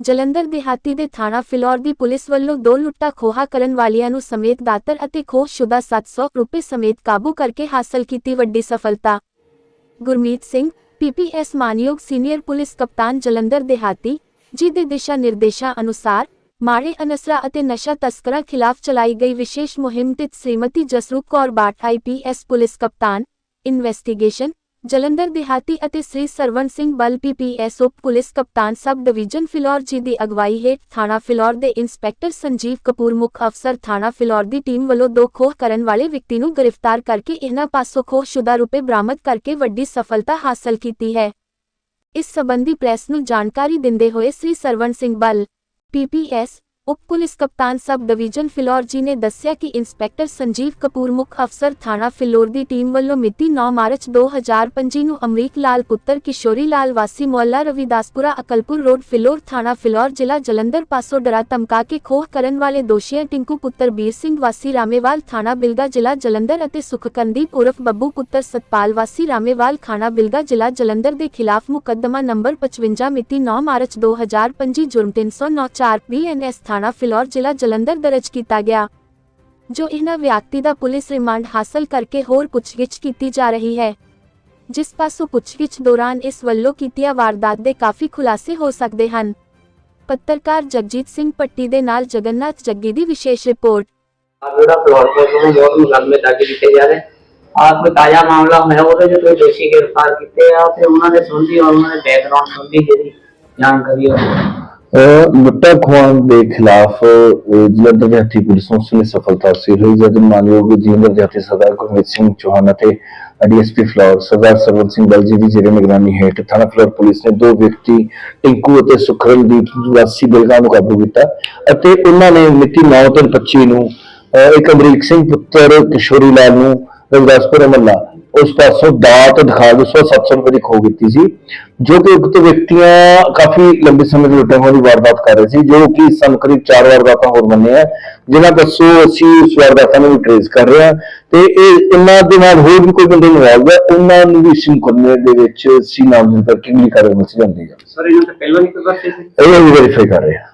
ਜਲੰਧਰ ਦਿਹਾਤੀ ਦੇ ਥਾਣਾ ਫਿਲੌਰ ਦੀ ਪੁਲਿਸ ਵੱਲੋਂ ਦੋ ਲੁੱਟਾ ਖੋਹਾ ਕਰਨ ਵਾਲਿਆਂ ਨੂੰ ਸਮੇਤ ਦਾਤਰ ਅਤੇ ਖੋਹਸ਼ੁਦਾ 700 ਰੁਪਏ ਸਮੇਤ ਕਾਬੂ ਕਰਕੇ ਹਾਸਲ ਕੀਤੀ ਵੱਡੀ ਸਫਲਤਾ। ਗੁਰਮੀਤ ਸਿੰਘ ਪੀਪੀਐਸ ਮਾਨਯੋਗ ਸੀਨੀਅਰ ਪੁਲਿਸ ਕਪਤਾਨ ਜਲੰਧਰ ਦਿਹਾਤੀ ਜੀ ਦੇ ਦਿਸ਼ਾ ਨਿਰਦੇਸ਼ਾਂ ਅਨੁਸਾਰ ਮਾੜੇ ਅਨਸਰਾਂ ਅਤੇ ਨਸ਼ਾ ਤਸਕਰਾਂ ਖਿਲਾਫ ਚਲਾਈ ਗਈ ਵਿਸ਼ੇਸ਼ ਮੁਹਿੰਮ ਤੇ ਸ਼੍ਰੀਮਤੀ ਜਸਰੂਪ ਕੌਰ ਬਾਠ ਆਈਪੀਐਸ ਪੁਲਿਸ ਕਪਤਾਨ, ਇਨਵੈਸਟੀਗੇਸ਼ਨ ਜਲੰਧਰ ਦਿਹਾਤੀ ਅਤੇ ਸ੍ਰੀ ਸਰਵਣ ਸਿੰਘ ਬਲ ਪੀਪੀਐਸ ਉਪ ਪੁਲਿਸ ਕਪਤਾਨ ਸਬ ਡਿਵੀਜ਼ਨ ਫਿਲੌਰ ਜੀ ਦੀ ਅਗਵਾਈ ਹੇਠ ਥਾਣਾ ਫਿਲੌਰ ਦੇ ਇੰਸਪੈਕਟਰ ਸੰਜੀਵ ਕਪੂਰ ਮੁੱਖ ਅਫਸਰ ਥਾਣਾ ਫਿਲੌਰ ਦੀ ਟੀਮ ਵੱਲੋਂ ਦੋ ਖੋਹ ਕਰਨ ਵਾਲੇ ਵਿਅਕਤੀ ਨੂੰ ਗ੍ਰਿਫਤਾਰ ਕਰਕੇ ਇਹਨਾਂ ਪਾਸੋਂ ਖੋਹਸ਼ੁਦਾ ਰੁਪਏ ਬਰਾਮਦ ਕਰਕੇ ਵੱਡੀ ਸਫਲਤਾ ਹਾਸਲ ਕੀਤੀ ਹੈ। ਇਸ ਸਬੰਧੀ ਪ੍ਰੈਸ ਨੂੰ ਜਾਣਕਾਰੀ ਦਿੰਦੇ ਹੋਏ ਸ੍ਰੀ ਸਰਵਣ ਸਿੰਘ ਬਲ ਪੀਪੀਐਸ ਉਪ ਪੁਲਿਸ ਕਪਤਾਨ ਸਬ ਡਿਵੀਜ਼ਨ ਫਿਲੌਰ ਜੀ ਨੇ ਦੱਸਿਆ ਕਿ ਇੰਸਪੈਕਟਰ ਸੰਜੀਵ ਕਪੂਰ ਮੁੱਖ ਅਫਸਰ ਥਾਣਾ ਫਿਲੌਰ ਦੀ ਟੀਮ ਵੱਲੋਂ ਮਿਤੀ 9 ਮਾਰਚ 2025 ਨੂੰ ਅਮਰੀਕ ਲਾਲ ਪੁੱਤਰ ਕਿਸ਼ੋਰੀ ਲਾਲ ਵਾਸੀ ਮੁਹੱਲਾ ਰਵਿਦਾਸਪੁਰਾ ਅਕਲਪੁਰ ਰੋਡ ਫਿਲੌਰ ਥਾਣਾ ਫਿਲੌਰ ਜ਼ਿਲ੍ਹਾ ਜਲੰਧਰ ਪਾਸੋਂ ਡਰਾ ਧਮਕਾ ਕੇ ਖੋਹ ਕਰਨ ਵਾਲੇ ਦੋਸ਼ੀਆਂ ਟਿੰਕੂ ਪੁੱਤਰ ਬੀਰ ਸਿੰਘ ਵਾਸੀ ਰਾਮੇਵਾਲ ਥਾਣਾ ਬਿਲਗਾ ਜ਼ਿਲ੍ਹਾ ਜਲੰਧਰ ਅਤੇ ਸੁਖਕੰਦੀਪ ਉਰਫ ਬੱਬੂ ਪੁੱਤਰ ਸਤਪਾਲ ਵਾਸੀ ਰਾਮੇਵਾਲ ਖਾਣਾ ਬਿਲਗਾ ਜ਼ਿਲ੍ਹਾ ਜਲੰਧਰ ਦੇ ਖਿਲਾਫ ਮੁਕੱਦਮਾ ਨੰਬਰ 55 ਮਿਤੀ 9 ਮਾਰਚ 2025 ਜੁਰਮ 309 4 ਬੀਐਨਐਸ ਥਾਣਾ ਫਿਲੌਰ ਜ਼ਿਲ੍ਹਾ ਜਲੰਧਰ ਦਰਜ ਕੀਤਾ ਗਿਆ, ਜੋ ਇਹਨਾਂ ਵਿਅਕਤੀ ਦਾ ਪੁਲਿਸ ਰਿਮਾਂਡ ਹਾਸਲ ਕਰਕੇ ਹੋਰ ਪੁੱਛਗਿੱਛ ਕੀਤੀ ਜਾ ਰਹੀ ਹੈ, ਜਿਸ ਪਾਸੋਂ ਪੁੱਛਗਿੱਛ ਦੌਰਾਨ ਇਸ ਵੱਲੋਂ ਕੀਤੀਆਂ ਵਾਰਦਾਤ ਦੇ ਕਾਫੀ ਖੁਲਾਸੇ ਹੋ ਸਕਦੇ ਹਨ। ਪੱਤਰਕਾਰ ਜਗਜੀਤ ਸਿੰਘ ਪੱਟੀ ਦੇ ਨਾਲ ਜਗਨਨਾਥ ਜੱਗੀ ਦੀ ਵਿਸ਼ੇਸ਼ ਰਿਪੋਰਟ। ਆਹ ਜਿਹੜਾ ਫਿਰੋਜ਼ਪੁਰ ਤੋਂ ਬਹੁਤ ਮੁਕੱਦਮੇ ਦਰਜ ਕੀਤੇ ਜਾ ਰਹੇ। ਆਹ ਕੋਈ ਤਾਜ਼ਾ ਮਾਮਲਾ ਹੋਇਆ, ਉਹਦੇ ਚ ਕੋਈ ਦੋਸ਼ੀ ਗ੍ਰਿਫਤਾਰ ਕੀਤੇ ਆ, ਤੇ ਉਹਨਾਂ ਦੇ ਸੰਬੰਧੀ ਔਰ ਉਹਨਾਂ ਦੇ ਬੈਕਗ੍ਰਾਉਂਡ ਸੰਬੰਧੀ ਜਿਹੜੀ ਜਾਣਕਾਰੀ ਹੋਵੇ ਅਹ ਲੁੱਟਾ ਖੋਹਾਂ ਦੇ ਖਿਲਾਫ ਜਲੰਧਰ ਦੇ ਪੁਲਿਸ ਨੂੰ ਉਸਨੇ ਸਫਲਤਾ ਹਾਸਿਲ ਹੋਈ, ਜਦ ਮਾਨਯੋਗ ਜਲੰਧਰ ਦੇ ਸਰਦਾਰ ਗੁਰਮੀਤ ਸਿੰਘ ਚੌਹਾਨ ਅਤੇ ਡੀਐਸਪੀ ਫਲੋਰ ਸਰਦਾਰ ਸਰਵਨ ਸਿੰਘ ਬਲਜੀ ਦੀ ਜਿਹੜੇ ਨਿਗਰਾਨੀ ਹੇਠ ਥਾਣਾ ਫਲੋਰ ਪੁਲਿਸ ਨੇ ਦੋ ਵਿਅਕਤੀ, ਟਿੰਕੂ ਅਤੇ ਸੁਖਰਨਦੀਪ ਵਾਸੀ ਬਿਲਗਾ ਨੂੰ ਕਾਬੂ ਕੀਤਾ ਅਤੇ ਉਹਨਾਂ ਨੇ ਮਿਤੀ 9 ਤੋਂ 25 ਨੂੰ ਇੱਕ ਅਮਰੀਕ ਸਿੰਘ ਪੁੱਤਰ ਕਿਸ਼ੋਰੀ ਲਾਲ ਨੂੰ, ਰਵਿਦਾਸਪੁਰ ਮਹੱਲਾ ਉਸ ਪਾਸੋਂ ਦਾਤ ਦਿਖਾ ਕੇ 700 ਰੁਪਏ ਦੀ ਖੋਹ ਕੀਤੀ ਸੀ ਜੋ ਕਿ ਉਕਤ ਵਿਅਕਤੀਆਂ ਕਾਫੀ ਲੰਬੇ ਸਮੇਂ ਤੋਂ ਲੁੱਟਾਂ ਦੀ ਵਾਰਦਾਤ ਕਰ ਰਹੇ ਸੀ ਜੋ ਕਿ ਸਾਨੂੰ ਕਰੀਬ 4 ਵਾਰਦਾਤਾਂ ਹੋਰ ਮੰਨੇ ਆ ਜਿਨ੍ਹਾਂ ਦੱਸੋ ਅਸੀਂ ਉਸ ਵਾਰਦਾਤਾਂ ਨੂੰ ਟ੍ਰੇਸ ਕਰ ਰਹੇ ਹਾਂ। ਤੇ ਇਹ ਇਹਨਾਂ ਦੇ ਨਾਲ ਹੋਰ ਵੀ ਕੋਈ ਬੰਦੇ ਇਨਵੋਲਵ ਹੈ ਉਹਨਾਂ ਨੂੰ ਵੀ ਇਸ ਮੁਕੱਦਮੇ ਦੇ ਵਿੱਚ ਅਸੀਂ ਨਾਮਜ਼ਦ ਕਰਕੇ ਅਗਲੀ ਕਾਰਵਾਈ ਵਿੱਚ ਜਾਂਦੀ ਹੈ। ਸਰ ਇਹਨਾਂ ਤੇ ਪਹਿਲਾਂ ਵੀ ਕੋਈ ਵਰਤੇ ਸੀ ਇਹ ਅਸੀਂ ਵੈਰੀਫਾਈ ਕਰ ਰਹੇ ਹਾਂ।